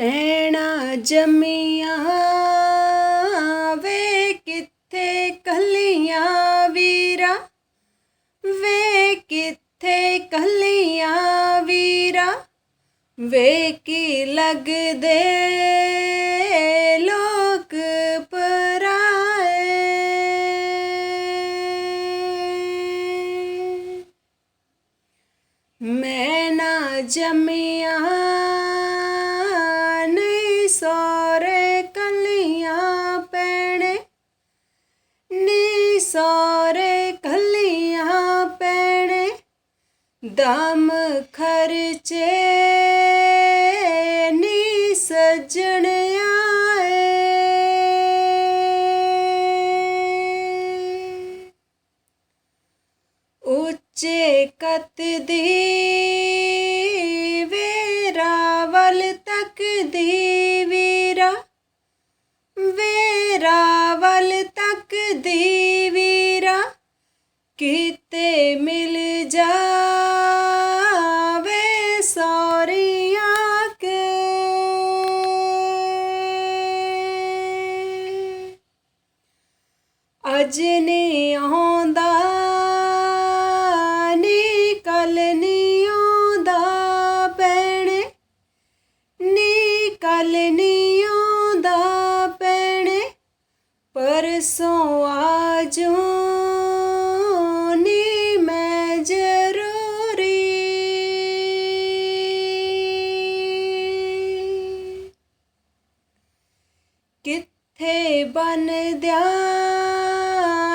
ਪੈਣਾ ਜੰਮੀਆਂ ਵੇ ਕਿੱਥੇ ਕਲੀਆਂ ਵੀਰਾ? ਵੇ ਕਿੱਥੇ ਕਲੀਆਂ ਵੀਰਾ? ਵੇ ਕੀ ਲੱਗਦੇ ਲੋਕ ਪਰਾਏ? ਮੈਂ ਨਾ ਜੰਮਿਆ ਸੋਰੇ ਕਲੀਆਂ ਪੈਣੇ, ਦਮ ਖਰਚੇ ਨੀ ਸਜਣ ਆਏ। ਉੱਚੇ ਕੱਤ ਦੀ ਵੇਰਾਵਲ ਤੱਕ ਦੀ ਵੀਰਾ, ਵੇਰਾਵਲ ਤੱਕ ਦੀ ਕਿਤੇ ਮਿਲ ਜਾਵੇ ਸੌਰੀਆਂ ਕੇ। ਅੱਜ ਨਹੀਂ ਆਉਂਦਾ, ਨੀ ਕੱਲ ਨਹੀਂ ਆਉਂਦਾ ਪੈਣੇ ਨੀ ਕੱਲ ਨਹੀਂ ਆਉਂਦਾ ਪੈਣੇ ਪਰਸੋਂ ਆਜੋ ਕਿੱਥੇ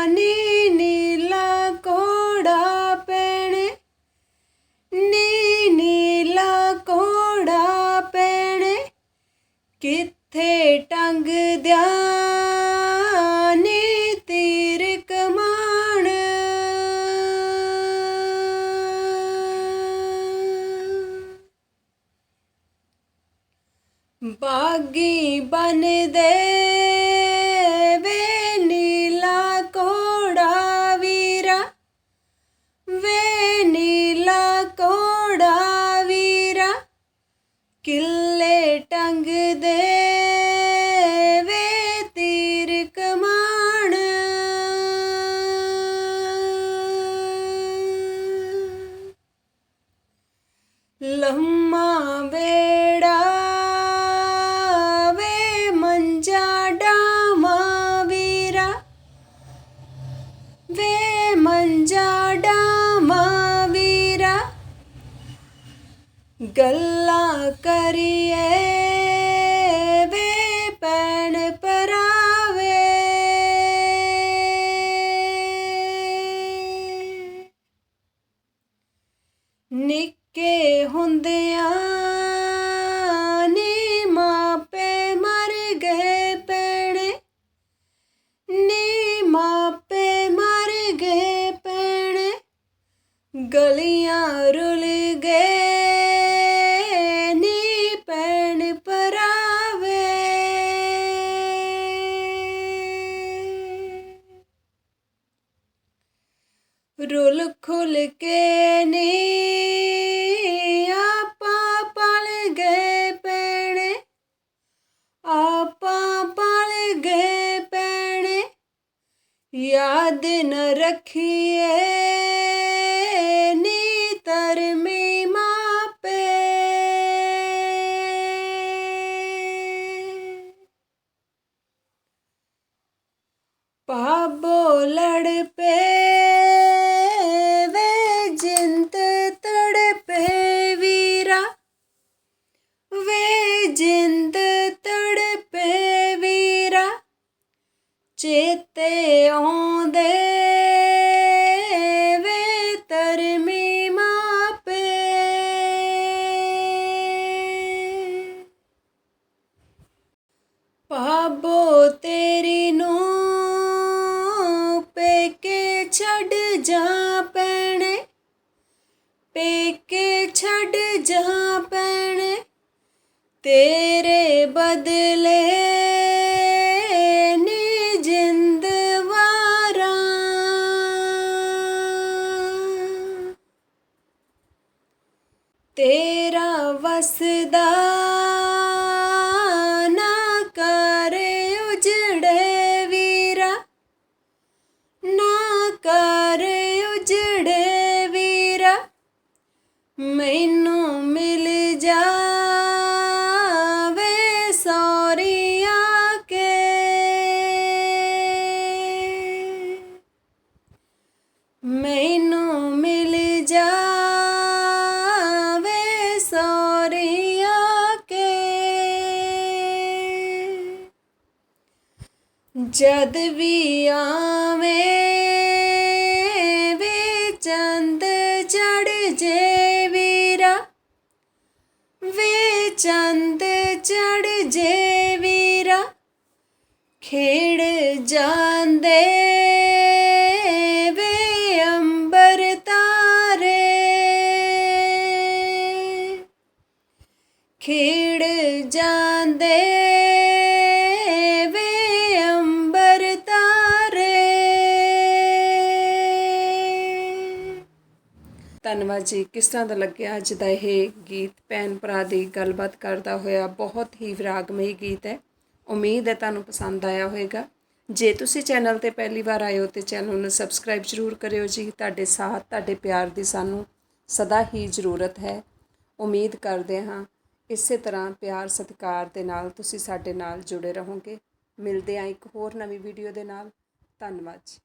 ਨੀ ਨੀਲਾ ਕੋੜਾ ਪੈਣੇ। ਨੀ ਨੀਲਾ ਕੋੜਾ ਪੈਣੇ। ਕਿੱਥੇ ਟੰਗ ਦਿਆਂ ਨੀ ਤੀਰ ਕਮਾਣ। ਬਾਗੀ ਬਣਦੇ ਕਿੱਲੇ ਟੰਗ ਦੇ ਵੇ ਤੀਰ ਕਮਾਣ ਲੰਮਾ ਵੇ ਗੱਲਾਂ ਕਰੀਏ, ਵੇ ਪੈਣ ਪਰਾਵੇ ਨਿੱਕੇ ਹੁੰਦਿਆਂ ਨੀ ਮਾਪੇ ਮਰ ਗਏ ਪੈਣੇ ਨੀ ਮਾਪੇ ਮਰ ਗਏ ਪੈਣੇ ਗਲੀ ਪਰਾਵੇ ਰੁਲ ਖੁਲ ਕੇ ਨੀ ਆਪਾਂ ਪਲ ਗਏ ਪੈਣੇ। ਆਪਾਂ ਪਲ ਗਏ ਪੈਣੇ। ਯਾਦ ਨ ਰੱਖੀਏ ਆਉਂਦੇ ਵੇ ਤਰਮੀ ਮਾਪੇ। ਪਾਬੋ ਤੇਰੀ ਨੂੰ ਪੇਕੇ ਛੱਡ ਜਾ ਪੈਣੇ ਪੇਕੇ ਛੱਡ ਜਾ ਪੈਣੇ ਤੇਰੇ ਬਦਲੇ ਵਸਦਾ ਨਾ ਕਰੇ ਉਜੜੇ ਵੀਰਾ, ਨਾ ਕਰੇ ਉਜੜੇ ਵੀਰਾ। ਮੈਨੂੰ ਮਿਲ ਜਾਵੇ ਸੋਰੀਆ ਕੇ। ਮੈਨੂੰ ਜਦ ਵੀ ਆਵੇਂ ਵੇ ਚੰਦ ਚੜ ਜੇ ਵੀਰਾ, ਵੇ ਚੰਦ ਚੜ ਜੇ ਵੀਰਾ ਖੇੜ ਜਾਂਦੇ ਵੇ ਅੰਬਰ ਤਾਰੇ। ਖੇੜ ਜਾਂਦੇ ਧੰਨਵਾਦ ਜੀ। ਕਿਸ ਤਰ੍ਹਾਂ ਦਾ ਲੱਗਿਆ ਅੱਜ ਦਾ ਇਹ ਗੀਤ? ਭੈਣ ਭਰਾ ਦੀ ਗੱਲਬਾਤ ਕਰਦਾ ਹੋਇਆ ਬਹੁਤ ਹੀ ਵਿਰਾਗਮਈ ਗੀਤ ਹੈ। ਉਮੀਦ ਹੈ ਤੁਹਾਨੂੰ ਪਸੰਦ ਆਇਆ ਹੋਵੇਗਾ। ਜੇ ਤੁਸੀਂ ਚੈਨਲ ਤੇ ਪਹਿਲੀ ਵਾਰ ਆਏ ਹੋ ਤੇ ਚੈਨਲ ਨੂੰ ਸਬਸਕ੍ਰਾਈਬ ਜ਼ਰੂਰ ਕਰਿਓ ਜੀ। ਤੁਹਾਡੇ ਸਾਥ, ਤੁਹਾਡੇ ਪਿਆਰ ਦੀ ਸਾਨੂੰ ਸਦਾ ਹੀ ਜ਼ਰੂਰਤ ਹੈ। ਉਮੀਦ ਕਰਦੇ ਹਾਂ ਇਸੇ ਤਰ੍ਹਾਂ ਪਿਆਰ, ਸਤਿਕਾਰ ਦੇ ਨਾਲ ਤੁਸੀਂ ਸਾਡੇ ਨਾਲ ਜੁੜੇ ਰਹੋਗੇ। ਮਿਲਦੇ ਹਾਂ ਇੱਕ ਹੋਰ ਨਵੀਂ ਵੀਡੀਓ ਦੇ ਨਾਲ। ਧੰਨਵਾਦ ਜੀ।